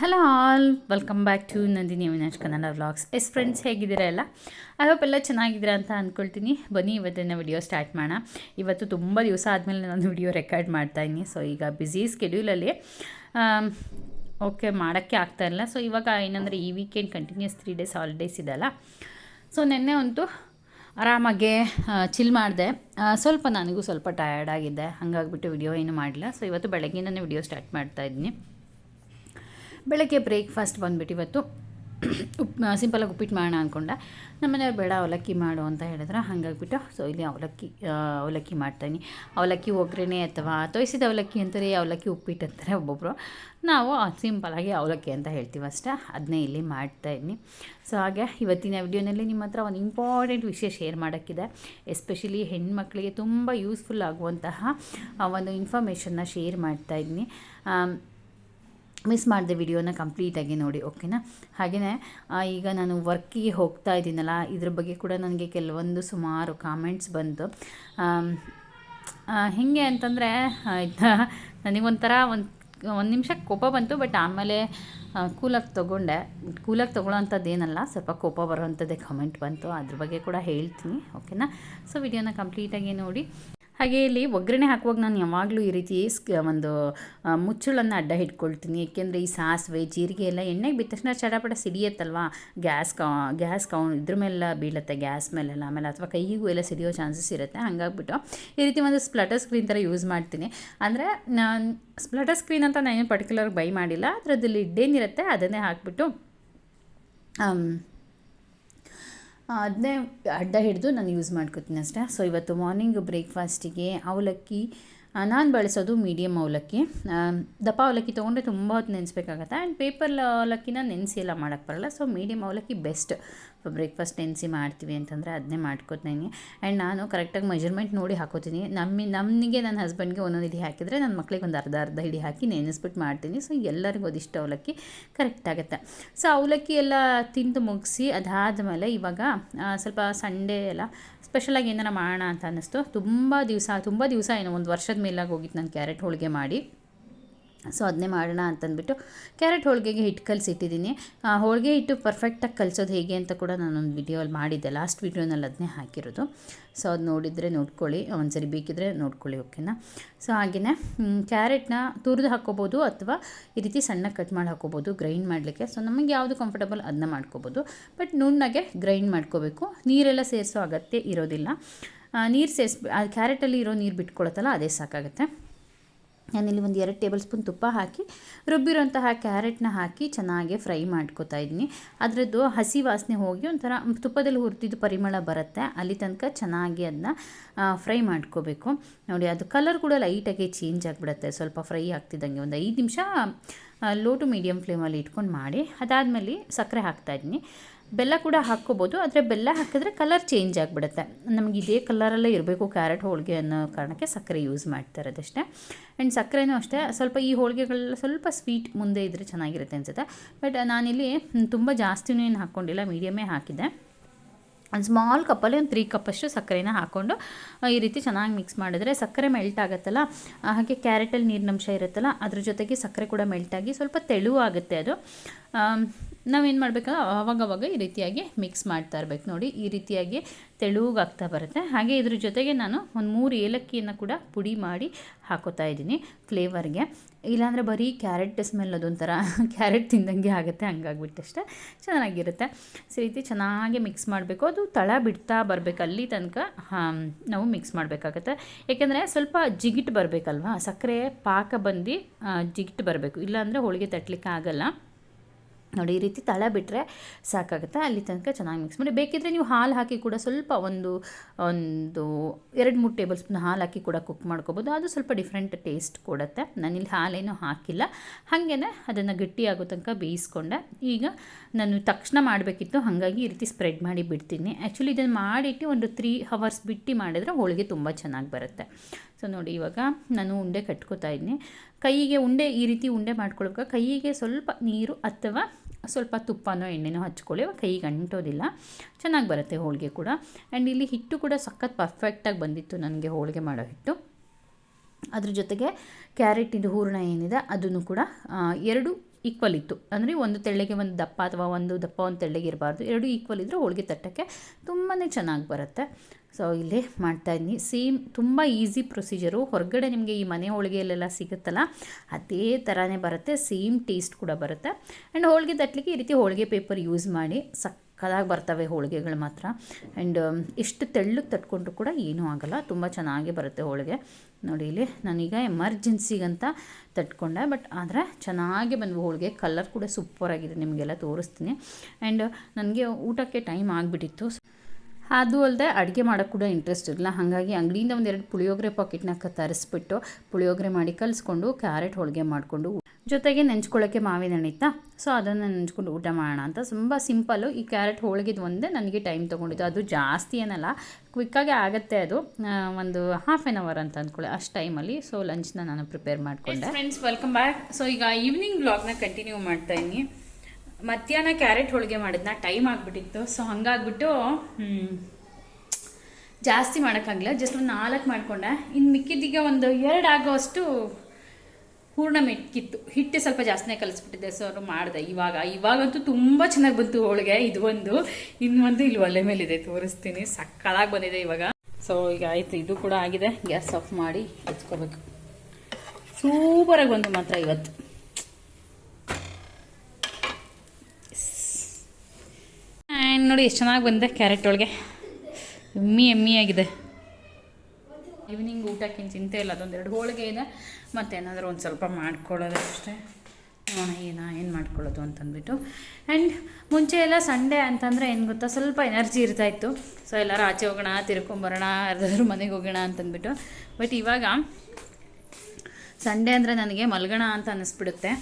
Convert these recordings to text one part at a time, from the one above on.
Hello all welcome back to Nandini Avinash Kannada vlogs yes friends ಹೇಗಿದ್ದೀರಾ ಎಲ್ಲ? I hope ಎಲ್ಲ ಚೆನ್ನಾಗಿದ್ದೀರಾ ಅಂತ ಅಂದ್ಕೊಳ್ತೀನಿ ಬನ್ನಿ, ಇವತ್ತಿನ ವಿಡಿಯೋ ಸ್ಟಾರ್ಟ್ ಮಾಡೋಣ. ಇವತ್ತು ತುಂಬ ದಿವಸ ಆದಮೇಲೆ ನಾನು ವಿಡಿಯೋ ರೆಕಾರ್ಡ್ ಮಾಡ್ತಾಯಿದ್ದೀನಿ ಸೊ ಈಗ ಬ್ಯುಸಿ ಸ್ಕೆಡ್ಯೂಲಲ್ಲಿ ಓಕೆ ಮಾಡೋಕ್ಕೆ ಆಗ್ತಾಯಿಲ್ಲ ಸೊ ಇವಾಗ ಏನಂದರೆ, ಈ weekend continuous three days holidays ಇದೆಲ್ಲ. ಸೊ ನಿನ್ನೆ ಅಂತೂ ಆರಾಮಾಗೆ ಚಿಲ್ ಮಾಡಿದೆ. ಸ್ವಲ್ಪ ನನಗೂ ಸ್ವಲ್ಪ ಟಯರ್ಡ್ ಆಗಿದ್ದೆ ಹಾಗಾಗ್ಬಿಟ್ಟು ವಿಡಿಯೋ ಏನು ಮಾಡಿಲ್ಲ ಸೊ ಇವತ್ತು ಬೆಳಗ್ಗೆನೇ ವಿಡಿಯೋ ಸ್ಟಾರ್ಟ್ ಮಾಡ್ತಾಯಿದ್ದೀನಿ ಬೆಳಗ್ಗೆ ಬ್ರೇಕ್ಫಾಸ್ಟ್ ಬಂದುಬಿಟ್ಟು ಇವತ್ತು ಉಪ್ ಸಿಂಪಲಾಗಿ ಉಪ್ಪಿಟ್ಟು ಮಾಡೋಣ ಅಂದ್ಕೊಂಡೆ ನಮ್ಮ ಮನೆಯವ್ರು ಬೇಡ, ಅವಲಕ್ಕಿ ಮಾಡು ಅಂತ ಹೇಳಿದ್ರೆ. ಹಾಗಾಗ್ಬಿಟ್ಟು, ಸೊ, ಇಲ್ಲಿ ಅವಲಕ್ಕಿ ಅವಲಕ್ಕಿ ಮಾಡ್ತೀನಿ. ಅವಲಕ್ಕಿ ಒಗ್ಗರಣೆ ಅಥವಾ ತೋಯಿಸಿದ ಅವಲಕ್ಕಿ ಅಂತಾರೆ, ಅವಲಕ್ಕಿ ಉಪ್ಪಿಟ್ಟು ಅಂತಾರೆ ಒಬ್ಬೊಬ್ಬರು ನಾವು ಸಿಂಪಲಾಗಿ ಅವಲಕ್ಕಿ ಅಂತ ಹೇಳ್ತೀವಿ ಅಷ್ಟೇ. ಅದನ್ನೇ ಇಲ್ಲಿ ಮಾಡ್ತಾಯಿದ್ದೀನಿ ಸೊ, ಹಾಗೆ ಇವತ್ತಿನ ವಿಡಿಯೋನಲ್ಲಿ ನಿಮ್ಮ ಹತ್ರ ಒಂದು ಇಂಪಾರ್ಟೆಂಟ್ ವಿಷಯ ಶೇರ್ ಮಾಡೋಕ್ಕಿದೆ. ಎಸ್ಪೆಷಲಿ ಹೆಣ್ಮಕ್ಳಿಗೆ ತುಂಬ ಯೂಸ್ಫುಲ್ ಆಗುವಂತಹ ಒಂದು ಇನ್ಫಾರ್ಮೇಷನ್ನ ಶೇರ್ ಮಾಡ್ತಾಯಿದ್ದೀನಿ ಮಿಸ್ ಮಾಡಿದೆ ವಿಡಿಯೋನ ಕಂಪ್ಲೀಟಾಗಿ ನೋಡಿ ಓಕೆನಾ ಹಾಗೆಯೇ ಈಗ ನಾನು ವರ್ಕಿಗೆ ಹೋಗ್ತಾ ಇದ್ದೀನಲ್ಲ, ಇದ್ರ ಬಗ್ಗೆ ಕೂಡ ನನಗೆ ಕೆಲವೊಂದು ಸುಮಾರು ಕಾಮೆಂಟ್ಸ್ ಬಂತು. ಹೇಗೆ ಅಂತಂದರೆ ನನಗೊಂಥರ ಒಂದು ಒಂದು ನಿಮಿಷ ಕೋಪ ಬಂತು ಬಟ್ ಆಮೇಲೆ ಕೂಲಾಗಿ ತೊಗೊಂಡೆ. ಕೂಲಾಗಿ ತೊಗೊಳ್ಳೋ ಅಂಥದ್ದೇನಲ್ಲ ಸ್ವಲ್ಪ ಕೋಪ ಬರೋವಂಥದ್ದೇ ಕಮೆಂಟ್ ಬಂತು, ಅದ್ರ ಬಗ್ಗೆ ಕೂಡ ಹೇಳ್ತೀನಿ ಓಕೆನಾ ಸೊ ವಿಡಿಯೋನ ಕಂಪ್ಲೀಟಾಗಿ ನೋಡಿ. ಹಾಗೆ ಇಲ್ಲಿ ಒಗ್ಗರಣೆ ಹಾಕುವಾಗ ನಾನು ಯಾವಾಗಲೂ ಈ ರೀತಿ ಒಂದು ಮುಚ್ಚಳನ್ನು ಅಡ್ಡ ಹಿಡ್ಕೊಳ್ತೀನಿ. ಏಕೆಂದರೆ ಈ ಸಾಸಿವೆ, ಜೀರಿಗೆ ಎಲ್ಲ ಎಣ್ಣೆಗೆ ಬಿದ್ದ ತಕ್ಷಣ ಚಡಪಡ ಸಿಡಿಯತ್ತಲ್ವಾ? ಗ್ಯಾಸ್ ಕಾ, ಗ್ಯಾಸ್ ಕೌ, ಇದ್ರ ಮೇಲೆಲ್ಲ ಬೀಳುತ್ತೆ ಗ್ಯಾಸ್ ಮೇಲೆಲ್ಲ. ಆಮೇಲೆ ಅಥವಾ ಕೈಗೂ ಎಲ್ಲ ಸಿಡಿಯೋ ಚಾನ್ಸಸ್ ಇರುತ್ತೆ. ಹಾಗಾಗ್ಬಿಟ್ಟು ಈ ರೀತಿ ಒಂದು ಸ್ಪ್ಲಟರ್ ಸ್ಕ್ರೀನ್ ಥರ ಯೂಸ್ ಮಾಡ್ತೀನಿ. ಅಂದರೆ ನಾನು ಸ್ಪ್ಲಟರ್ ಸ್ಕ್ರೀನ್ ಅಂತ ನಾನು ಪರ್ಟಿಕ್ಯುಲರ್ ಬೈ ಮಾಡಿಲ್ಲ. ಅದರದ್ದು ಲಿಡ್ ಏನಿರುತ್ತೆ ಅದನ್ನೇ ಹಾಕ್ಬಿಟ್ಟು ಅದನ್ನೇ ಅಡ್ಡ ಹಿಡಿದು ನಾನು ಯೂಸ್ ಮಾಡ್ಕೋತೀನಿ ಅಷ್ಟೇ. ಸೊ ಇವತ್ತು ಮಾರ್ನಿಂಗ್ ಬ್ರೇಕ್ಫಾಸ್ಟಿಗೆ ಅವಲಕ್ಕಿ ನಾನು ಬಳಸೋದು ಮೀಡಿಯಮ್ ಅವಲಕ್ಕಿ. ದಪ್ಪ ಅವಲಕ್ಕಿ ತೊಗೊಂಡ್ರೆ ತುಂಬ ಹೊತ್ತು ನೆನೆಸ್ಬೇಕಾಗತ್ತೆ. ಆ್ಯಂಡ್ ಪೇಪರ್ ಅವಲಕ್ಕಿನ ನೆನೆಸಿ ಎಲ್ಲ ಮಾಡೋಕ್ಕೆ ಬರಲ್ಲ. ಸೊ ಮೀಡಿಯಮ್ ಅವಲಕ್ಕಿ ಬೆಸ್ಟ್ ಬ್ರೇಕ್ಫಾಸ್ಟ್ ನೆನೆಸಿ ಮಾಡ್ತೀವಿ ಅಂತಂದರೆ ಅದನ್ನೇ ಮಾಡ್ಕೊತೀನಿ. ಆ್ಯಂಡ್ ನಾನು ಕರೆಕ್ಟಾಗಿ ಮೆಜರ್ಮೆಂಟ್ ನೋಡಿ ಹಾಕೋತೀನಿ. ನಮ್ಮ ನಮಗೆ ನನ್ನ ಹಸ್ಬೆಂಡ್ಗೆ ಒಂದೊಂದು ಇಡಿ ಹಾಕಿದರೆ ನನ್ನ ಮಕ್ಳಿಗೆ ಒಂದು ಅರ್ಧ ಅರ್ಧ ಹಿಡಿ ಹಾಕಿ ನೆನೆಸ್ಬಿಟ್ಟು ಮಾಡ್ತೀನಿ. ಸೊ ಎಲ್ಲರಿಗೂ ಅದಿಷ್ಟು ಅವಲಕ್ಕಿ ಕರೆಕ್ಟ್ ಆಗುತ್ತೆ. ಸೊ ಅವಲಕ್ಕಿ ಎಲ್ಲ ತಿಂದು ಮುಗಿಸಿ ಅದಾದಮೇಲೆ ಇವಾಗ ಸ್ವಲ್ಪ ಸಂಡೇ ಎಲ್ಲ ಸ್ಪೆಷಲಾಗಿ ಏನಾರ ಮಾಡೋಣ ಅಂತ ಅನ್ನಿಸ್ತು. ತುಂಬ ದಿವಸ ತುಂಬ ದಿವಸ ಏನೋ ಒಂದು ವರ್ಷದ ಮೇಲಾಗಿ ಹೋಗಿತ್ತು ನಾನು ಕ್ಯಾರೆಟ್ ಹೋಳಿಗೆ ಮಾಡಿ. ಸೊ ಅದನ್ನೇ ಮಾಡೋಣ ಅಂತಂದ್ಬಿಟ್ಟು ಕ್ಯಾರೆಟ್ ಹೋಳಿಗೆಗೆ ಹಿಟ್ಟು ಕಲಿಸಿಟ್ಟಿದ್ದೀನಿ. ಹೋಳಿಗೆ ಹಿಟ್ಟು ಪರ್ಫೆಕ್ಟಾಗಿ ಕಲಿಸೋದು ಹೇಗೆ ಅಂತ ಕೂಡ ನಾನೊಂದು ವಿಡಿಯೋಲ್ಲಿ ಮಾಡಿದ್ದೆ. ಲಾಸ್ಟ್ ವಿಡಿಯೋನಲ್ಲಿ ಅದನ್ನೇ ಹಾಕಿರೋದು. ಸೊ ಅದು ನೋಡಿದರೆ ನೋಡ್ಕೊಳ್ಳಿ. ಒಂದ್ಸರಿ ಬೇಕಿದ್ರೆ ನೋಡ್ಕೊಳ್ಳಿ, ಓಕೆನಾ? ಸೊ ಹಾಗೆಯೇ ಕ್ಯಾರೆಟ್ನ ತುರಿದು ಹಾಕ್ಕೋಬೋದು ಅಥವಾ ಈ ರೀತಿ ಸಣ್ಣ ಕಟ್ ಮಾಡಿ ಹಾಕ್ಕೋಬೋದು ಗ್ರೈಂಡ್ ಮಾಡಲಿಕ್ಕೆ. ಸೊ ನಮಗೆ ಯಾವುದು ಕಂಫರ್ಟಬಲ್ ಅದನ್ನ ಮಾಡ್ಕೋಬೋದು. ಬಟ್ ನುಣ್ಣಗೆ ಗ್ರೈಂಡ್ ಮಾಡ್ಕೋಬೇಕು. ನೀರೆಲ್ಲ ಸೇರಿಸೋ ಅಗತ್ಯ ಇರೋದಿಲ್ಲ. ನೀರು ಸೇರಿಸ್ ಕ್ಯಾರೆಟಲ್ಲಿ ಇರೋ ನೀರು ಬಿಟ್ಕೊಳತ್ತಲ್ಲ, ಅದೇ ಸಾಕಾಗುತ್ತೆ. ನಾನಿಲ್ಲಿ ಒಂದು ಎರಡು ಟೇಬಲ್ ಸ್ಪೂನ್ ತುಪ್ಪ ಹಾಕಿ ರುಬ್ಬಿರೋಂತಹ ಕ್ಯಾರೆಟ್ನ ಹಾಕಿ ಚೆನ್ನಾಗಿ ಫ್ರೈ ಮಾಡ್ಕೋತಾ ಇದ್ದೀನಿ. ಅದರದ್ದು ಹಸಿ ವಾಸನೆ ಹೋಗಿ ಒಂಥರ ತುಪ್ಪದಲ್ಲಿ ಹುರಿದಿದ್ದು ಪರಿಮಳ ಬರುತ್ತೆ. ಅಲ್ಲಿ ತನಕ ಚೆನ್ನಾಗಿ ಅದನ್ನ ಫ್ರೈ ಮಾಡ್ಕೋಬೇಕು. ನೋಡಿ, ಅದು ಕಲರ್ ಕೂಡ ಲೈಟಾಗಿ ಚೇಂಜ್ ಆಗಿಬಿಡುತ್ತೆ. ಸ್ವಲ್ಪ ಫ್ರೈ ಆಗ್ತಿದ್ದಂಗೆ ಒಂದು ಐದು ನಿಮಿಷ ಲೋ ಟು ಮೀಡಿಯಮ್ ಫ್ಲೇಮಲ್ಲಿ ಇಟ್ಕೊಂಡು ಮಾಡಿ. ಅದಾದಮೇಲೆ ಸಕ್ಕರೆ ಹಾಕ್ತಾಯಿದ್ದೀನಿ ಬೆಲ್ಲ ಕೂಡ ಹಾಕ್ಕೋಬೋದು, ಆದರೆ ಬೆಲ್ಲ ಹಾಕಿದ್ರೆ ಕಲರ್ ಚೇಂಜ್ ಆಗಿಬಿಡುತ್ತೆ. ನಮಗೆ ಇದೇ ಕಲರಲ್ಲೇ ಇರಬೇಕು ಕ್ಯಾರೆಟ್ ಹೋಳಿಗೆ ಅನ್ನೋ ಕಾರಣಕ್ಕೆ ಸಕ್ಕರೆ ಯೂಸ್ ಮಾಡ್ತಾ ಇರೋದಷ್ಟೇ ಆ್ಯಂಡ್ ಸಕ್ಕರೆನೂ ಅಷ್ಟೇ, ಸ್ವಲ್ಪ ಈ ಹೋಳಿಗೆಗಳೆಲ್ಲ ಸ್ವಲ್ಪ ಸ್ವೀಟ್ ಮುಂದೆ ಇದ್ದರೆ ಚೆನ್ನಾಗಿರುತ್ತೆ ಅನಿಸುತ್ತೆ. ಬಟ್ ನಾನಿಲ್ಲಿ ತುಂಬ ಜಾಸ್ತಿನೂ ಏನು ಹಾಕ್ಕೊಂಡಿಲ್ಲ ಮೀಡಿಯಮೇ ಹಾಕಿದ್ದೆ. ಒಂದು ಸ್ಮಾಲ್ ಕಪ್ಪಲ್ಲಿ ಒಂದು ತ್ರೀ ಕಪ್ಪಷ್ಟು ಸಕ್ಕರೆನ ಹಾಕ್ಕೊಂಡು ಈ ರೀತಿ ಚೆನ್ನಾಗಿ ಮಿಕ್ಸ್ ಮಾಡಿದ್ರೆ ಸಕ್ಕರೆ ಮೆಲ್ಟ್ ಆಗುತ್ತಲ್ಲ? ಹಾಗೆ ಕ್ಯಾರೆಟಲ್ಲಿ ನೀರಿನಂಶ ಇರುತ್ತಲ್ಲ, ಅದ್ರ ಜೊತೆಗೆ ಸಕ್ಕರೆ ಕೂಡ ಮೆಲ್ಟಾಗಿ ಸ್ವಲ್ಪ ತೆಳುವಾಗುತ್ತೆ ಅದು. ನಾವೇನು ಮಾಡಬೇಕಲ್ಲ ಆವಾಗವಾಗ ಈ ರೀತಿಯಾಗಿ ಮಿಕ್ಸ್ ಮಾಡ್ತಾ ಇರಬೇಕು. ನೋಡಿ, ಈ ರೀತಿಯಾಗಿ ತೆಳುವಾಗ್ತಾ ಬರುತ್ತೆ. ಹಾಗೆ ಇದ್ರ ಜೊತೆಗೆ ನಾನು ಒಂದು ಮೂರು ಏಲಕ್ಕಿಯನ್ನು ಕೂಡ ಪುಡಿ ಮಾಡಿ ಹಾಕೋತಾ ಇದ್ದೀನಿ ಫ್ಲೇವರ್ಗೆ ಇಲ್ಲಾಂದರೆ ಬರೀ ಕ್ಯಾರೆಟ್ ಸ್ಮೆಲ್ ಅದೊಂಥರ ಕ್ಯಾರೆಟ್ ತಿಂದಂಗೆ ಆಗುತ್ತೆ ಹಂಗಾಗ್ಬಿಟ್ಟಷ್ಟೇ ಚೆನ್ನಾಗಿರುತ್ತೆ. ಸೊ ರೀತಿ ಚೆನ್ನಾಗಿ ಮಿಕ್ಸ್ ಮಾಡಬೇಕು. ಅದು ತಳ ಬಿಡ್ತಾ ಬರಬೇಕು. ಅಲ್ಲಿ ತನಕ ನಾವು ಮಿಕ್ಸ್ ಮಾಡಬೇಕಾಗತ್ತೆ. ಏಕೆಂದರೆ ಸ್ವಲ್ಪ ಜಿಗಿಟ್ ಬರಬೇಕಲ್ವಾ? ಸಕ್ಕರೆ ಪಾಕ ಬಂದು ಜಿಗಿಟ್ ಬರಬೇಕು. ಇಲ್ಲಾಂದರೆ ಹೋಳಿಗೆ ತಟ್ಟಲಿಕ್ಕೆ ಆಗಲ್ಲ. ನೋಡಿ, ಈ ರೀತಿ ತಳ ಬಿಟ್ಟರೆ ಸಾಕಾಗುತ್ತೆ. ಅಲ್ಲಿ ತನಕ ಚೆನ್ನಾಗಿ ಮಿಕ್ಸ್ ಮಾಡಿ. ಬೇಕಿದ್ದರೆ ನೀವು ಹಾಲು ಹಾಕಿ ಕೂಡ ಸ್ವಲ್ಪ ಒಂದು ಒಂದು ಎರಡು, ಮೂರು ಟೇಬಲ್ ಸ್ಪೂನ್ ಹಾಲು ಹಾಕಿ ಕೂಡ ಕುಕ್ ಮಾಡ್ಕೋಬೋದು. ಅದು ಸ್ವಲ್ಪ ಡಿಫ್ರೆಂಟ್ ಟೇಸ್ಟ್ ಕೊಡುತ್ತೆ. ನಾನಿಲ್ಲಿ ಹಾಲೇನೂ ಹಾಕಿಲ್ಲ. ಹಾಗೇ ಅದನ್ನು ಗಟ್ಟಿಯಾಗೋ ತನಕ ಬೇಯಿಸ್ಕೊಂಡೆ. ಈಗ ನಾನು ತಕ್ಷಣ ಮಾಡಬೇಕಿತ್ತು. ಹಾಗಾಗಿ ಈ ರೀತಿ ಸ್ಪ್ರೆಡ್ ಮಾಡಿ ಬಿಡ್ತೀನಿ. ಆ್ಯಕ್ಚುಲಿ ಇದನ್ನು ಮಾಡಿಟ್ಟು ಒಂದು ತ್ರೀ ಹವರ್ಸ್ ಬಿಟ್ಟು ಮಾಡಿದರೆ ಹೋಳಿಗೆ ತುಂಬ ಚೆನ್ನಾಗಿ ಬರುತ್ತೆ. ಸೊ ನೋಡಿ, ಇವಾಗ ನಾನು ಉಂಡೆ ಕಟ್ಕೋತಾ ಇದ್ದೀನಿ ಕೈಗೆ ಉಂಡೆ ಈ ರೀತಿ ಉಂಡೆ ಮಾಡ್ಕೊಳ್ಬೇಕು? ಕೈಗೆ ಸ್ವಲ್ಪ ನೀರು ಅಥವಾ ಸ್ವಲ್ಪ ತುಪ್ಪನೋ, ಎಣ್ಣೆನೋ ಹಚ್ಕೊಳ್ಳಿ. ಕೈಗೆ ಅಂಟೋದಿಲ್ಲ. ಚೆನ್ನಾಗಿ ಬರುತ್ತೆ ಹೋಳಿಗೆ ಕೂಡ. ಆ್ಯಂಡ್ ಇಲ್ಲಿ ಹಿಟ್ಟು ಕೂಡ ಸಖತ್ ಪರ್ಫೆಕ್ಟಾಗಿ ಬಂದಿತ್ತು ನನಗೆ ಹೋಳಿಗೆ ಮಾಡೋ ಹಿಟ್ಟು. ಅದ್ರ ಜೊತೆಗೆ ಕ್ಯಾರೆಟಿಂದು ಹೂರಣ ಏನಿದೆ, ಅದನ್ನು ಕೂಡ ಎರಡು ಈಕ್ವಲ್ ಇತ್ತು. ಅಂದರೆ ಒಂದು ತೆಳ್ಳಗೆ ಒಂದು ದಪ್ಪ ಅಥವಾ ಒಂದು ದಪ್ಪ ಒಂದು ತೆಳ್ಳಗೆ ಇರಬಾರ್ದು. ಎರಡು ಈಕ್ವಲ್ ಇದ್ದರೆ ಹೋಳಿಗೆ ತಟ್ಟಕ್ಕೆ ತುಂಬಾ ಚೆನ್ನಾಗಿ ಬರುತ್ತೆ. ಸೊ ಇಲ್ಲಿ ಮಾಡ್ತಾಯಿದ್ದೀನಿ ಸೇಮ್ ತುಂಬ ಈಸಿ ಪ್ರೊಸೀಜರು. ಹೊರಗಡೆ ನಿಮಗೆ ಈ ಮನೆ ಹೋಳಿಗೆಯಲ್ಲೆಲ್ಲ ಸಿಗುತ್ತಲ್ಲ, ಅದೇ ಥರನೇ ಬರುತ್ತೆ. ಸೇಮ್ ಟೇಸ್ಟ್ ಕೂಡ ಬರುತ್ತೆ. ಆ್ಯಂಡ್ ಹೋಳಿಗೆ ತಟ್ಟಲಿಕ್ಕೆ ಈ ರೀತಿ ಹೋಳಿಗೆ ಪೇಪರ್ ಯೂಸ್ ಮಾಡಿ, ಸಕ್ಕದಾಗಿ ಬರ್ತವೆ ಹೋಳಿಗೆಗಳು ಮಾತ್ರ. ಆ್ಯಂಡ್ ಎಷ್ಟು ತೆಳ್ಳಗೆ ತಟ್ಕೊಂಡ್ರು ಕೂಡ ಏನೂ ಆಗಲ್ಲ. ತುಂಬ ಚೆನ್ನಾಗಿ ಬರುತ್ತೆ ಹೋಳಿಗೆ. ನೋಡಿ ಇಲ್ಲಿ ನಾನೀಗ ಎಮರ್ಜೆನ್ಸಿಗಂತ ತಟ್ಕೊಂಡೆ. ಬಟ್ ಆದರೆ ಚೆನ್ನಾಗಿ ಬಂದ್ವು ಹೋಳಿಗೆ. ಕಲರ್ ಕೂಡ ಸೂಪರಾಗಿದೆ ನಿಮಗೆಲ್ಲ ತೋರಿಸ್ತೀನಿ. ಆ್ಯಂಡ್ ನನಗೆ ಊಟಕ್ಕೆ ಟೈಮ್ ಆಗಿಬಿಟ್ಟಿತ್ತು. ಅದು ಅಲ್ಲದೆ ಅಡುಗೆ ಮಾಡೋಕ್ಕೆ ಕೂಡ ಇಂಟ್ರೆಸ್ಟ್ ಇರಲಿಲ್ಲ ಹಾಗಾಗಿ ಅಂಗಡಿಯಿಂದ ಒಂದೆರಡು ಪುಳಿಯೋಗರೆ ಪಾಕೆಟ್ನ ತರಿಸ್ಬಿಟ್ಟು ಪುಳಿಯೋಗರೆ ಮಾಡಿ ಕಲಿಸ್ಕೊಂಡು ಕ್ಯಾರೆಟ್ ಹೋಳಿಗೆ ಮಾಡಿಕೊಂಡು ಜೊತೆಗೆ ನೆಂಚ್ಕೊಳ್ಳೋಕ್ಕೆ ಮಾವಿನ ಹಣ್ಣಿತ್ತಾ ಸೊ ಅದನ್ನು ನೆಂಚ್ಕೊಂಡು ಊಟ ಮಾಡೋಣ ಅಂತ. ತುಂಬ ಸಿಂಪಲ್ಲು ಈ ಕ್ಯಾರೆಟ್ ಹೋಳಿಗೆದು ಒಂದೇ ನನಗೆ ಟೈಮ್ ತೊಗೊಂಡಿದ್ದು. ಅದು ಜಾಸ್ತಿ ಏನಲ್ಲ ಕ್ವಿಕ್ಕಾಗಿ ಆಗುತ್ತೆ ಅದು. ಒಂದು ಹಾಫ್ ಆನ್ ಅವರ್ ಅಂತ ಅಂದ್ಕೊಳ್ಳಿ ಅಷ್ಟು ಟೈಮಲ್ಲಿ ಸೊ ಲಂಚ್ನ ನಾನು ಪ್ರಿಪೇರ್ ಮಾಡಿಕೊಂಡೆ. ಫ್ರೆಂಡ್ಸ್ ವೆಲ್ಕಮ್ ಬ್ಯಾಕ್ ಸೊ ಈಗ ಈವ್ನಿಂಗ್ ಬ್ಲಾಗ್ನ ಕಂಟಿನ್ಯೂ ಮಾಡ್ತಾ ಇದ್ದೀನಿ. ಮಧ್ಯಾಹ್ನ ಕ್ಯಾರೆಟ್ ಹೋಳಿಗೆ ಮಾಡಿದ್ನ, ಟೈಮ್ ಆಗಿಬಿಟ್ಟಿತ್ತು. ಸೊ ಹಂಗಾಗ್ಬಿಟ್ಟು ಜಾಸ್ತಿ ಮಾಡೋಕ್ಕಾಗಲಿಲ್ಲ. ಜಸ್ಟ್ ಒಂದು ನಾಲ್ಕು ಮಾಡಿಕೊಂಡೆ. ಇನ್ನು ಮಿಕ್ಕಿದ್ದೀಗ ಒಂದು ಎರಡು ಆಗೋಷ್ಟು ಹೂರ್ಣ ಮೆಕ್ಕಿತ್ತು ಹಿಟ್ಟು ಸ್ವಲ್ಪ ಜಾಸ್ತಿನೇ ಕಲಿಸ್ಬಿಟ್ಟಿದ್ದೆ. ಸೊ ಮಾಡಿದೆ. ಇವಾಗ, ಇವಾಗಂತೂ ತುಂಬ ಚೆನ್ನಾಗಿ ಬಂತು ಹೋಳಿಗೆ. ಇದು ಒಂದು ಇನ್ನೊಂದು ಇಲ್ಲಿ ಒಲೆ ಮೇಲಿದೆ. ತೋರಿಸ್ತೀನಿ. ಸಕ್ಕಳಾಗಿ ಬಂದಿದೆ ಇವಾಗ. ಸೊ ಈಗ ಆಯಿತು. ಇದು ಕೂಡ ಆಗಿದೆ. ಗ್ಯಾಸ್ ಆಫ್ ಮಾಡಿ ಹೆಚ್ಕೋಬೇಕು ಸೂಪರಾಗಿ ಬಂತು ಮಾತ್ರ ಇವತ್ತು ಆ್ಯಂಡ್ ನೋಡಿ ಎಷ್ಟು ಚೆನ್ನಾಗಿ ಬಂದಿದೆ ಕ್ಯಾರೆಟ್ ಒಳಗೆ. ಎಮ್ಮಿ ಎಮ್ಮಿ ಆಗಿದೆ. ಈವ್ನಿಂಗ್ ಊಟಕ್ಕೇನು ಚಿಂತೆ ಇಲ್ಲ ಅದೊಂದೆರಡು ಹೋಳಿಗೆ ಇದೆ. ಮತ್ತು ಏನಾದರೂ ಒಂದು ಸ್ವಲ್ಪ ಮಾಡ್ಕೊಳ್ಳೋದು ಅಷ್ಟೇ. ನೋಡೋಣ, ಏನ, ಏನು ಮಾಡ್ಕೊಳ್ಳೋದು ಅಂತಂದ್ಬಿಟ್ಟು. ಆ್ಯಂಡ್ ಮುಂಚೆ ಎಲ್ಲ ಸಂಡೇ ಅಂತಂದರೆ ಏನು ಗೊತ್ತಾ, ಸ್ವಲ್ಪ ಎನರ್ಜಿ ಇರ್ತಾಯಿತ್ತು ಸೊ ಎಲ್ಲರೂ ಆಚೆ ಹೋಗೋಣ, ತಿರ್ಕೊಂಬರೋಣ, ಯಾರ್ದಾದ್ರೂ ಮನೆಗೆ ಹೋಗೋಣ ಅಂತಂದ್ಬಿಟ್ಟು. ಬಟ್ ಇವಾಗ ಸಂಡೇ ಅಂದರೆ ನನಗೆ ಮಲ್ಗೋಣ ಅಂತ ಅನ್ನಿಸ್ಬಿಡುತ್ತೆ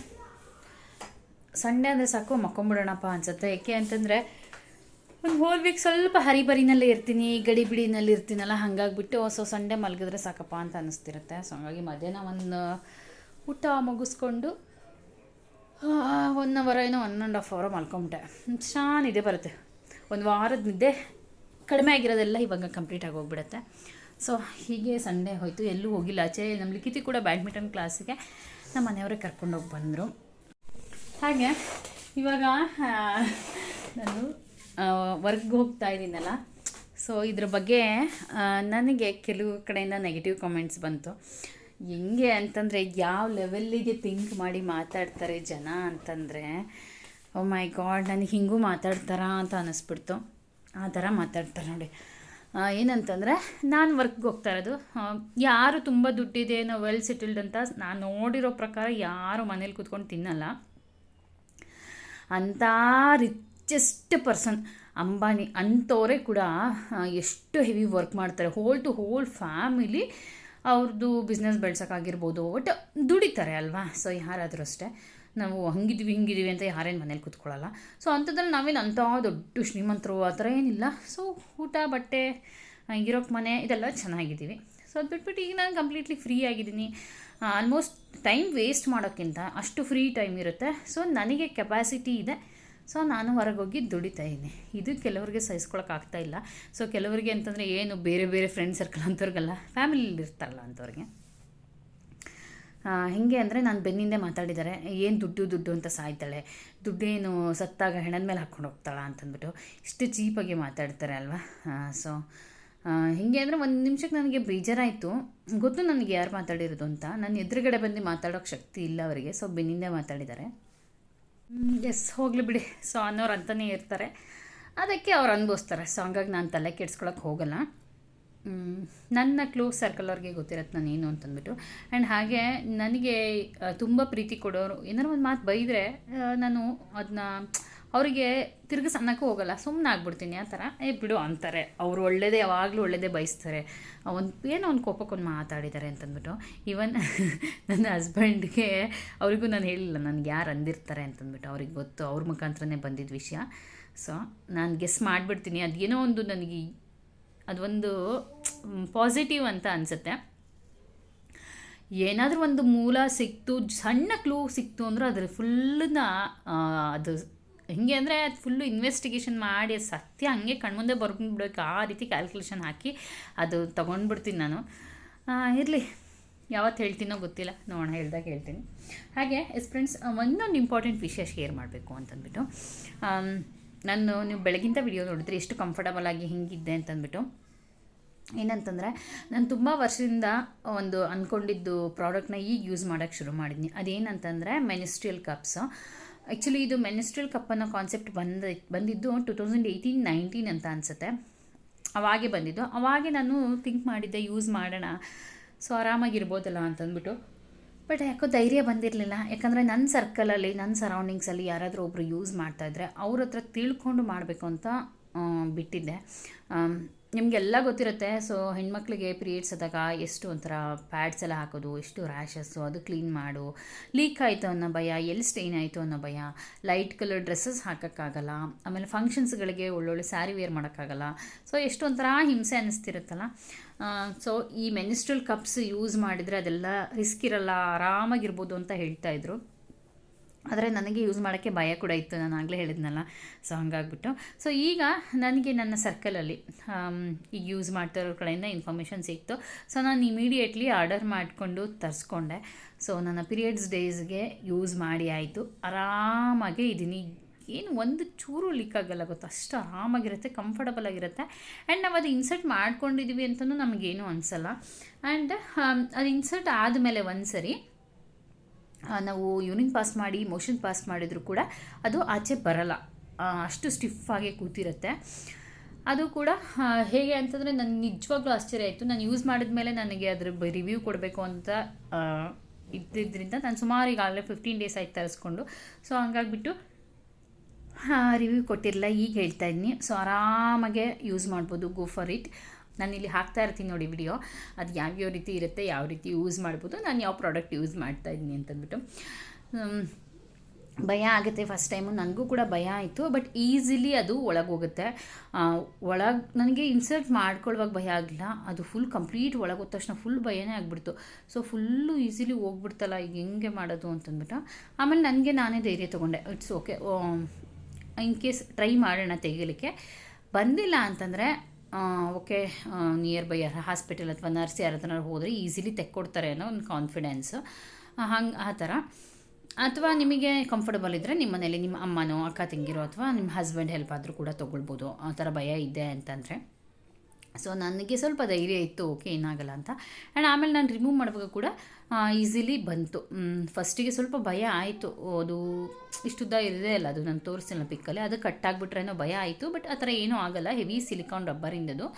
ಸಂಡೇ ಅಂದರೆ ಸಾಕು ಮಕ್ಕೊಂಬಿಡೋಣಪ್ಪ ಅನ್ಸುತ್ತೆ. ಏಕೆ ಅಂತಂದರೆ ಒಂದು ಹೋಲ್ ವೀಕ್ ಸ್ವಲ್ಪ ಹರಿಬರಿನಲ್ಲೇ ಇರ್ತೀನಿ, ಗಡಿ ಬಿಡಿನಲ್ಲಿ ಇರ್ತೀನಲ್ಲ, ಹಾಗಾಗ್ಬಿಟ್ಟು ಸೊ ಸಂಡೇ ಮಲಗಿದ್ರೆ ಸಾಕಪ್ಪ ಅಂತ ಅನ್ನಿಸ್ತಿರುತ್ತೆ ಸೊ ಹಾಗಾಗಿ ಮಧ್ಯಾಹ್ನ ಒಂದು ಊಟ ಮುಗಿಸ್ಕೊಂಡು ಒನ್ ಅವರ್ ಏನೋ ಒನ್ ಆ್ಯಂಡ್ ಹಾಫ್ ಅವರ್ ಮಲ್ಕೊಂಬಿಟ್ಟೆ. ಚೆನ್ನಾಗಿದೆ ಬರುತ್ತೆ. ಒಂದು ವಾರದ ನಿದ್ದೆ ಕಡಿಮೆ ಆಗಿರೋದೆಲ್ಲ ಇವಾಗ ಕಂಪ್ಲೀಟ್ ಆಗಿ ಹೋಗ್ಬಿಡುತ್ತೆ. ಸೊ ಹೀಗೆ ಸಂಡೇ ಹೋಯಿತು. ಎಲ್ಲೂ ಹೋಗಿಲ್ಲ. ಆಚೆ ನಮ್ಮ ಲಿಖಿತಿ ಕೂಡ ಬ್ಯಾಡ್ಮಿಂಟನ್ ಕ್ಲಾಸಿಗೆ ನಮ್ಮ ಮನೆಯವರೇ ಕರ್ಕೊಂಡೋಗಿ ಬಂದರು. ಹಾಗೆ ಇವಾಗ ನಾನು ವರ್ಕ್ಗೆ ಹೋಗ್ತಾ ಇದ್ದೀನಲ್ಲ. ಸೊ ಇದ್ರ ಬಗ್ಗೆ ನನಗೆ ಕೆಲವು ಕಡೆಯಿಂದ ನೆಗೆಟಿವ್ ಕಾಮೆಂಟ್ಸ್ ಬಂತು. ಹೆಂಗೆ ಅಂತಂದರೆ, ಯಾವ ಲೆವೆಲ್ಲಿಗೆ ಥಿಂಕ್ ಮಾಡಿ ಮಾತಾಡ್ತಾರೆ ಜನ ಅಂತಂದರೆ, ಓ ಮೈ ಗಾಡ್, ನನಗೆ ಹಿಂಗೂ ಮಾತಾಡ್ತಾರಾ? ಅಂತ ಅನ್ನಿಸ್ಬಿಡ್ತು ಆ ಥರ ಮಾತಾಡ್ತಾರೆ ನೋಡಿ. ಏನಂತಂದರೆ, ನಾನು ವರ್ಕ್ಗೆ ಹೋಗ್ತಾ ಇರೋದು. ಯಾರು ತುಂಬ ದುಡ್ಡಿದೆ, ನಾವು ವೆಲ್ ಸೆಟಲ್ಡ್ ಅಂತ ನಾನು ನೋಡಿರೋ ಪ್ರಕಾರ ಯಾರು ಮನೇಲಿ ಕೂತ್ಕೊಂಡು ತಿನ್ನಲ್ಲ. ಅಂಥ ರಿಚೆಸ್ಟ್ ಪರ್ಸನ್ ಅಂಬಾನಿ ಅಂಥವರೇ ಕೂಡ ಎಷ್ಟು ಹೆವಿ ವರ್ಕ್ ಮಾಡ್ತಾರೆ. ಹೋಲ್ ಟು ಹೋಲ್ ಫ್ಯಾಮಿಲಿ ಅವ್ರದ್ದು ಬಿಸ್ನೆಸ್ ಬೆಳ್ಸೋಕ್ಕಾಗಿರ್ಬೋದು. ಒಟ್ಟು ದುಡಿತಾರೆ ಅಲ್ವಾ? ಸೊ ಯಾರಾದರೂ ಅಷ್ಟೇ. ನಾವು ಹಂಗಿದ್ವಿ, ಹಿಂಗಿದ್ವಿ ಅಂತ ಯಾರೇನು ಮನೇಲಿ ಕೂತ್ಕೊಳ್ಳಲ್ಲ. ಸೊ ಅಂಥದ್ರಲ್ಲಿ ನಾವೇನು ಅಂಥ ದೊಡ್ಡ ಶ್ರೀಮಂತರು ಆ ಥರ ಏನಿಲ್ಲ. ಸೊ ಊಟ, ಬಟ್ಟೆ ಇರೋಕ್ಕೆ ಮನೆ, ಇದೆಲ್ಲ ಚೆನ್ನಾಗಿದ್ದೀವಿ. ಸೊ ಅದು ಬಿಟ್ಬಿಟ್ಟು ಈಗ ನಾನು ಕಂಪ್ಲೀಟ್ಲಿ ಫ್ರೀ ಆಗಿದ್ದೀನಿ. ಆಲ್ಮೋಸ್ಟ್ ಟೈಮ್ ವೇಸ್ಟ್ ಮಾಡೋಕ್ಕಿಂತ ಅಷ್ಟು ಫ್ರೀ ಟೈಮ್ ಇರುತ್ತೆ. ಸೊ ನನಗೆ ಕೆಪಾಸಿಟಿ ಇದೆ. ಸೊ ನಾನು ಹೊರಗೆ ಹೋಗಿ ದುಡಿತಾ ಇದ್ದೀನಿ. ಇದು ಕೆಲವರಿಗೆ ಸಹಿಸ್ಕೊಳಕ್ಕಾಗ್ತಾ ಇಲ್ಲ. ಸೊ ಕೆಲವರಿಗೆ ಅಂತಂದರೆ ಏನು ಬೇರೆ ಬೇರೆ ಫ್ರೆಂಡ್ ಸರ್ಕಲ್ ಅಂಥವ್ರಿಗೆಲ್ಲ ಫ್ಯಾಮಿಲಿಲಿ ಇರ್ತಾರಲ್ಲ ಅಂಥವ್ರಿಗೆ ಹೀಗೆ ಅಂದರೆ ನಾನು ಬೆನ್ನಿಂದೆ ಮಾತಾಡಿದ್ದಾರೆ ಏನು ದುಡ್ಡು ದುಡ್ಡು ಅಂತ ಸಾಯ್ತಾಳೆ, ದುಡ್ಡೇನು ಸತ್ತಾಗ ಹೆಣದ ಮೇಲೆ ಹಾಕ್ಕೊಂಡು ಹೋಗ್ತಾಳ ಅಂತಂದ್ಬಿಟ್ಟು ಇಷ್ಟು ಚೀಪಾಗಿ ಮಾತಾಡ್ತಾರೆ ಅಲ್ವಾ? ಸೊ ಹೀಗೆ ಅಂದರೆ ಒಂದು ನಿಮಿಷಕ್ಕೆ ನನಗೆ ಬೇಜಾರಾಯಿತು. ಗೊತ್ತು ನನಗೆ ಯಾರು ಮಾತಾಡಿರೋದು ಅಂತ. ನನ್ನ ಎದುರುಗಡೆ ಬಂದು ಮಾತಾಡೋಕ್ಕೆ ಶಕ್ತಿ ಇಲ್ಲ ಅವರಿಗೆ ಸೊ ಬೆನ್ನಿಂದೆ ಮಾತಾಡಿದ್ದಾರೆ ಎಸ್ ಹೋಗಲಿ ಬಿಡಿ. ಸೊ ಅನ್ನೋರು ಅಂತಲೇ ಇರ್ತಾರೆ. ಅದಕ್ಕೆ ಅವ್ರು ಅನುಭವಿಸ್ತಾರೆ. ಸೊ ಹಂಗಾಗಿ ನಾನು ತಲೆ ಕೆಡ್ಸ್ಕೊಳಕ್ಕೆ ಹೋಗಲ್ಲ. ನನ್ನ ಕ್ಲೋಸ್ ಸರ್ಕಲ್ ಅವ್ರಿಗೆ ಗೊತ್ತಿರತ್ತೆ ನಾನು ಏನು ಅಂತಂದ್ಬಿಟ್ಟು. ಆ್ಯಂಡ್ ಹಾಗೆ ನನಗೆ ತುಂಬ ಪ್ರೀತಿ ಕೊಡೋರು ಏನಾರು ಒಂದು ಮಾತು ಬೈದರೆ ನಾನು ಅದನ್ನ ಅವರಿಗೆ ತಿರ್ಗಿ ಸಣ್ಣಕ್ಕೂ ಹೋಗಲ್ಲ ಸುಮ್ಮನೆ ಆಗ್ಬಿಡ್ತೀನಿ ಆ ಥರ. ಏ ಬಿಡು ಅಂತಾರೆ. ಅವರು ಒಳ್ಳೆಯದೇ ಯಾವಾಗಲೂ ಒಳ್ಳೆಯದೇ ಬಯಸ್ತಾರೆ. ಒಂದು ಏನೋ ಒಂದು ಕೋಪಕ್ಕೊಂದು ಮಾತಾಡಿದ್ದಾರೆ ಅಂತಂದ್ಬಿಟ್ಟು ಈವನ್ ನನ್ನ ಹಸ್ಬೆಂಡ್ಗೆ ಅವರಿಗೂ ನಾನು ಹೇಳಿಲ್ಲ, ನನಗೆ ಯಾರು ಅಂದಿರ್ತಾರೆ ಅಂತಂದ್ಬಿಟ್ಟು ಅವ್ರಿಗೆ ಗೊತ್ತು, ಅವ್ರ ಮುಖಾಂತರನೇ ಬಂದಿದ್ದ ವಿಷಯ. ಸೊ ನಾನು ಗೆಸ್ ಮಾಡಿಬಿಡ್ತೀನಿ. ಅದೇನೋ ಒಂದು ನನಗೆ ಅದೊಂದು ಪಾಸಿಟಿವ್ ಅಂತ ಅನಿಸುತ್ತೆ. ಏನಾದರೂ ಒಂದು ಮೂಲ ಸಿಕ್ತು, ಸಣ್ಣ ಕ್ಲೂ ಸಿಕ್ತು ಅಂದ್ರೆ ಅದ್ರ ಫುಲ್ಲನ್ನ ಅದು ಹೆಂಗೆ ಅಂದರೆ ಅದು ಫುಲ್ಲು ಇನ್ವೆಸ್ಟಿಗೇಷನ್ ಮಾಡಿ ಸತ್ಯ ಹಂಗೆ ಕಣ್ಮುಂದೆ ಬರ್ಕೊಂಡ್ಬಿಡೋಕೆ ಆ ರೀತಿ ಕ್ಯಾಲ್ಕುಲೇಷನ್ ಹಾಕಿ ಅದು ತೊಗೊಂಡ್ಬಿಡ್ತೀನಿ ನಾನು. ಇರಲಿ. ಯಾವತ್ತು ಹೇಳ್ತೀನೋ ಗೊತ್ತಿಲ್ಲ. ನೋಡೋಣ, ಹೇಳ್ದಾಗ ಹೇಳ್ತೀನಿ. ಹಾಗೆ ಎಸ್ ಫ್ರೆಂಡ್ಸ್ ಇನ್ನೊಂದು ಇಂಪಾರ್ಟೆಂಟ್ ವಿಷಯ ಶೇರ್ ಮಾಡಬೇಕು ಅಂತಂದ್ಬಿಟ್ಟು. ನಾನು ನೀವು ಬೆಳಗಿಂತ ವಿಡಿಯೋ ನೋಡಿದ್ರೆ ಎಷ್ಟು ಕಂಫರ್ಟಬಲ್ ಆಗಿ ಹಿಂಗಿದ್ದೆ ಅಂತಂದ್ಬಿಟ್ಟು. ಏನಂತಂದರೆ, ನಾನು ತುಂಬ ವರ್ಷದಿಂದ ಒಂದು ಅಂದ್ಕೊಂಡಿದ್ದು ಪ್ರಾಡಕ್ಟ್ನ ಈಗ ಯೂಸ್ ಮಾಡೋಕ್ಕೆ ಶುರು ಮಾಡಿದ್ನಿ. ಅದೇನಂತಂದರೆ ಮೆನಿಸ್ಟ್ರಿಯಲ್ ಕಪ್ಸ್ ಆ್ಯಕ್ಚುಲಿ ಇದು ಮೆನಿಸ್ಟ್ರಲ್ ಕಪ್ ಅನ್ನೋ ಕಾನ್ಸೆಪ್ಟ್ ಬಂದ ಬಂದಿದ್ದು ಟು ತೌಸಂಡ್ ಏಯ್ಟೀನ್ ನೈನ್ಟೀನ್ ಅಂತ ಅನಿಸುತ್ತೆ. ಅವಾಗೆ ಬಂದಿದ್ದು. ಅವಾಗೆ ನಾನು ಥಿಂಕ್ ಮಾಡಿದ್ದೆ ಯೂಸ್ ಮಾಡೋಣ. ಸೊ ಆರಾಮಾಗಿರ್ಬೋದಲ್ಲ ಅಂತಂದ್ಬಿಟ್ಟು. ಬಟ್ ಯಾಕೋ ಧೈರ್ಯ ಬಂದಿರಲಿಲ್ಲ. ಯಾಕಂದರೆ ನನ್ನ ಸರ್ಕಲಲ್ಲಿ ನನ್ನ ಸರೌಂಡಿಂಗ್ಸಲ್ಲಿ ಯಾರಾದರೂ ಒಬ್ಬರು ಯೂಸ್ ಮಾಡ್ತಾಯಿದ್ರೆ ಅವ್ರ ಹತ್ರ ತಿಳ್ಕೊಂಡು ಮಾಡಬೇಕು ಅಂತ ಬಿಟ್ಟಿದ್ದೆ. ನಿಮಗೆಲ್ಲ ಗೊತ್ತಿರುತ್ತೆ ಸೊ ಹೆಣ್ಮಕ್ಳಿಗೆ ಪೀರಿಯಡ್ಸ್ ಆದಾಗ ಎಷ್ಟು ಒಂಥರ ಪ್ಯಾಡ್ಸ್ ಎಲ್ಲ ಹಾಕೋದು, ಎಷ್ಟು ರ್ಯಾಷಸ್ಸು ಅದು ಕ್ಲೀನ್ ಮಾಡು. ಲೀಕ್ ಆಯಿತು ಅನ್ನೋ ಭಯ ಎಲ್ಲಿ ಸ್ಟೇನ್ ಆಯಿತು ಅನ್ನೋ ಭಯ. ಲೈಟ್ ಕಲರ್ ಡ್ರೆಸ್ಸಸ್ ಹಾಕೋಕ್ಕಾಗಲ್ಲ. ಆಮೇಲೆ ಫಂಕ್ಷನ್ಸ್ಗಳಿಗೆ ಒಳ್ಳೊಳ್ಳೆ ಸ್ಯಾರಿ ವೇರ್ ಮಾಡೋಕ್ಕಾಗಲ್ಲ. ಸೊ ಎಷ್ಟು ಒಂಥರ ಹಿಂಸೆ ಅನ್ನಿಸ್ತಿರುತ್ತಲ್ಲ ಸೊ ಈ ಮೆನಿಸ್ಟ್ರಲ್ ಕಪ್ಸ್ ಯೂಸ್ ಮಾಡಿದರೆ ಅದೆಲ್ಲ ರಿಸ್ಕ್ ಇರಲ್ಲ, ಆರಾಮಾಗಿರ್ಬೋದು ಅಂತ ಹೇಳ್ತಾ ಇದ್ರು. ಆದರೆ ನನಗೆ ಯೂಸ್ ಮಾಡೋಕ್ಕೆ ಭಯ ಕೂಡ ಇತ್ತು, ನಾನು ಆಗಲೇ ಹೇಳಿದ್ನಲ್ಲ. ಸೊ ಹಂಗಾಗ್ಬಿಟ್ಟು. ಸೊ ಈಗ ನನಗೆ ನನ್ನ ಸರ್ಕಲಲ್ಲಿ ಈಗ ಯೂಸ್ ಮಾಡ್ತಾ ಕಡೆಯಿಂದ ಇನ್ಫಾರ್ಮೇಷನ್ ಸಿಕ್ತು. ಸೊ ನಾನು ಇಮಿಡಿಯೇಟ್ಲಿ ಆರ್ಡರ್ ಮಾಡಿಕೊಂಡು ತರಿಸ್ಕೊಂಡೆ. ಸೊ ನನ್ನ ಪೀರಿಯಡ್ಸ್ ಡೇಸ್ಗೆ ಯೂಸ್ ಮಾಡಿ ಆಯಿತು. ಆರಾಮಾಗೇ ಇದ್ದೀನಿ. ಏನು ಒಂದು ಚೂರು ಲೀಕ್ ಆಗಲ್ಲ ಗೊತ್ತು? ಅಷ್ಟು ಆರಾಮಾಗಿರುತ್ತೆ ಕಂಫರ್ಟಬಲ್ ಆಗಿರುತ್ತೆ. ಆ್ಯಂಡ್ ನಾವು ಅದು ಇನ್ಸರ್ಟ್ ಮಾಡ್ಕೊಂಡಿದ್ದೀವಿ ಅಂತಲೂ ನಮಗೇನು ಅನಿಸಲ್ಲ. ಆ್ಯಂಡ್ ಅದು ಇನ್ಸರ್ಟ್ ಆದಮೇಲೆ ಒಂದು ಸರಿ ನಾವು ಯೂರಿನ್ ಪಾಸ್ ಮಾಡಿ, ಮೋಷನ್ ಪಾಸ್ ಮಾಡಿದರೂ ಕೂಡ ಅದು ಆಚೆ ಬರಲ್ಲ. ಅಷ್ಟು ಸ್ಟಿಫಾಗಿ ಕೂತಿರುತ್ತೆ. ಅದು ಕೂಡ ಹೇಗೆ ಅಂತಂದರೆ ನನಗೆ ನಿಜವಾಗ್ಲೂ ಆಶ್ಚರ್ಯ ಆಯಿತು. ನಾನು ಯೂಸ್ ಮಾಡಿದ ಮೇಲೆ ನನಗೆ ಅದ್ರ ರಿವ್ಯೂ ಕೊಡಬೇಕು ಅಂತ ಇದ್ದಿದ್ದರಿಂದ ನಾನು ಸುಮಾರು ಈಗಾಗಲೇ ಫಿಫ್ಟೀನ್ ಡೇಸ್ ಆಯ್ತು ತರಿಸ್ಕೊಂಡು. So ಹಂಗಾಗ್ಬಿಟ್ಟು review ಕೊಟ್ಟಿರಲಿಲ್ಲ. ಈಗ ಹೇಳ್ತಾ ಇದ್ದೀನಿ ಸೊ ಆರಾಮಾಗೆ ಯೂಸ್ ಮಾಡ್ಬೋದು. ಗೋ ಫಾರ್ ಇಟ್ ನಾನು ಇಲ್ಲಿ ಹಾಕ್ತಾ ಇರ್ತೀನಿ ನೋಡಿ ವಿಡಿಯೋ ಅದು ಯಾವ್ಯಾವ ರೀತಿ ಇರುತ್ತೆ, ಯಾವ ರೀತಿ ಯೂಸ್ ಮಾಡ್ಬೋದು, ನಾನು ಯಾವ ಪ್ರಾಡಕ್ಟ್ ಯೂಸ್ ಮಾಡ್ತಾ ಇದ್ದೀನಿ ಅಂತಂದ್ಬಿಟ್ಟು. ಭಯ ಆಗುತ್ತೆ ಫಸ್ಟ್ ಟೈಮು ನನಗೂ ಕೂಡ ಭಯ ಆಯಿತು ಬಟ್ ಈಸಿಲಿ ಅದು ಒಳಗೆ ಹೋಗುತ್ತೆ ಒಳಗೆ, ನನಗೆ ಇನ್ಸರ್ಟ್ ಮಾಡ್ಕೊಳ್ಳುವಾಗ ಭಯ ಆಗಲಿಲ್ಲ ಅದು ಫುಲ್ ಕಂಪ್ಲೀಟ್ ಒಳಗೆ ಹೋದ ತಕ್ಷಣ ಫುಲ್ ಭಯನೇ ಆಗಿಬಿಡ್ತು. ಸೊ ಫುಲ್ಲು ಈಸಿಲಿ ಹೋಗ್ಬಿಡ್ತಲ್ಲ, ಈಗ ಹೆಂಗೆ ಮಾಡೋದು ಅಂತಂದ್ಬಿಟ್ಟು. ಆಮೇಲೆ ನನಗೆ ನಾನೇ ಧೈರ್ಯ ತೊಗೊಂಡೆ it's okay in case try ಮಾಡೋಣ ತೆಗಿಲಿಕ್ಕೆ. ಬಂದಿಲ್ಲ ಅಂತಂದರೆ ಓಕೆ ನಿಯರ್ ಬೈ ಹಾಸ್ಪಿಟಲ್ ಅಥವಾ ನರ್ಸ್ ಯಾರ ಹತ್ರ ಹೋದರೆ ಈಸಿಲಿ ತೆಕ್ಕೊಡ್ತಾರೆ ಅನ್ನೋ ಒಂದು ಕಾನ್ಫಿಡೆನ್ಸು ಹಂಗೆ, ಆ ಥರ. ಅಥವಾ ನಿಮಗೆ ಕಂಫರ್ಟಬಲ್ ಇದ್ದರೆ ನಿಮ್ಮ ಮನೇಲಿ ನಿಮ್ಮ ಅಮ್ಮನೋ, ಅಕ್ಕ ತಂಗಿರೋ ಅಥವಾ ನಿಮ್ಮ ಹಸ್ಬೆಂಡ್ ಹೆಲ್ಪ್ ಆದರೂ ಕೂಡ ತೊಗೊಳ್ಬೋದು. ಆ ಥರ ಭಯ ಇದೆ ಅಂತಂದರೆ. ಸೊ ನನಗೆ ಸ್ವಲ್ಪ ಧೈರ್ಯ ಇತ್ತು ಓಕೆ ಏನಾಗಲ್ಲ ಅಂತ. ಆ್ಯಂಡ್ ಆಮೇಲೆ ನಾನು ರಿಮೂವ್ ಮಾಡುವಾಗ ಕೂಡ ಈಸಿಲಿ ಬಂತು. ಫಸ್ಟಿಗೆ ಸ್ವಲ್ಪ ಭಯ ಆಯಿತು. ಅದು ಇಷ್ಟುದ್ದ ಇದೆ ಅಲ್ಲ ಅದು ನಾನು ತೋರಿಸಿಲ್ಲ ಪಿಕ್ಕಲ್ಲಿ. ಅದು ಕಟ್ಟಾಗ್ಬಿಟ್ರೇನೋ ಭಯ ಆಯಿತು. ಬಟ್ ಆ ಥರ ಏನೂ ಆಗಲ್ಲ. Heavy silicon ರಬ್ಬರಿಂದದು.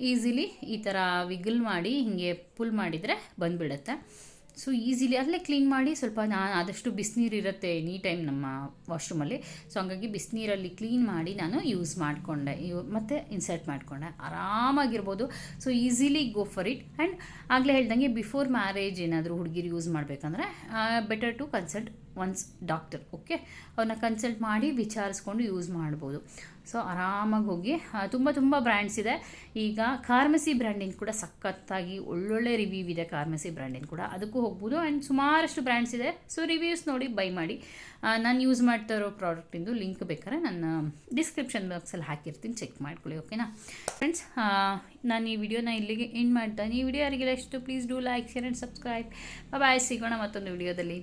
ಈಸಿಲಿ ಈ ಥರ ವಿಗಲ್ ಮಾಡಿ ಹೀಗೆ ಪುಲ್ ಮಾಡಿದರೆ ಬಂದುಬಿಡುತ್ತೆ. ಸೊ ಈಸಿಲಿ ಅಲ್ಲೇ ಕ್ಲೀನ್ ಮಾಡಿ ಸ್ವಲ್ಪ ನಾನು ಆದಷ್ಟು ಬಿಸಿನೀರು ಇರುತ್ತೆ ಎನಿ ಟೈಮ್ ನಮ್ಮ ವಾಶ್ರೂಮಲ್ಲಿ ಸೊ ಹಂಗಾಗಿ ಬಿಸಿನೀರಲ್ಲಿ ಕ್ಲೀನ್ ಮಾಡಿ ನಾನು ಯೂಸ್ ಮಾಡಿಕೊಂಡೆ. ಯು ಮತ್ತು ಇನ್ಸರ್ಟ್ ಮಾಡಿಕೊಂಡೆ. ಆರಾಮಾಗಿರ್ಬೋದು. So easily go for it and ಆಗಲೇ ಹೇಳ್ದಂಗೆ ಬಿಫೋರ್ ಮ್ಯಾರೇಜ್ ಏನಾದರೂ ಹುಡುಗಿರು ಯೂಸ್ ಮಾಡಬೇಕಂದ್ರೆ better to consult once doctor okay ಅವ್ರನ್ನ ಕನ್ಸಲ್ಟ್ ಮಾಡಿ ವಿಚಾರಿಸ್ಕೊಂಡು ಯೂಸ್ ಮಾಡ್ಬೋದು. ಸೊ ಆರಾಮಾಗಿ ಹೋಗಿ ತುಂಬ ತುಂಬ ಬ್ರ್ಯಾಂಡ್ಸ್ ಇದೆ. ಈಗ ಕಾರ್ಮಸಿ ಬ್ರ್ಯಾಂಡಿನ ಕೂಡ ಸಖತ್ತಾಗಿ ಒಳ್ಳೊಳ್ಳೆ ರಿವ್ಯೂ ಇದೆ ಕಾರ್ಮಸಿ ಬ್ರ್ಯಾಂಡಿನ ಕೂಡ. ಅದಕ್ಕೂ ಹೋಗ್ಬೋದು. ಆ್ಯಂಡ್ ಸುಮಾರಷ್ಟು ಬ್ರ್ಯಾಂಡ್ಸ್ ಇದೆ. ಸೊ ರಿವ್ಯೂಸ್ ನೋಡಿ ಬೈ ಮಾಡಿ. ನಾನು ಯೂಸ್ ಮಾಡ್ತಾ ಇರೋ ಪ್ರಾಡಕ್ಟಿಂದು ಲಿಂಕ್ ಬೇಕಾದ್ರೆ ನಾನು ಡಿಸ್ಕ್ರಿಪ್ಷನ್ ಬಾಕ್ಸಲ್ಲಿ ಹಾಕಿರ್ತೀನಿ. ಚೆಕ್ ಮಾಡ್ಕೊಳ್ಳಿ ಓಕೆನಾ ಫ್ರೆಂಡ್ಸ್ ನಾನು ಈ ವಿಡಿಯೋನ ಇಲ್ಲಿಗೆ ಎಂಡ್ ಮಾಡ್ತಾನೆ ಈ ವಿಡಿಯೋ ಯಾರಿಗೆಲ್ಲ ಇಷ್ಟು please do like share and subscribe bye ಸಿಗೋಣ ಮತ್ತೊಂದು ವಿಡಿಯೋದಲ್ಲಿ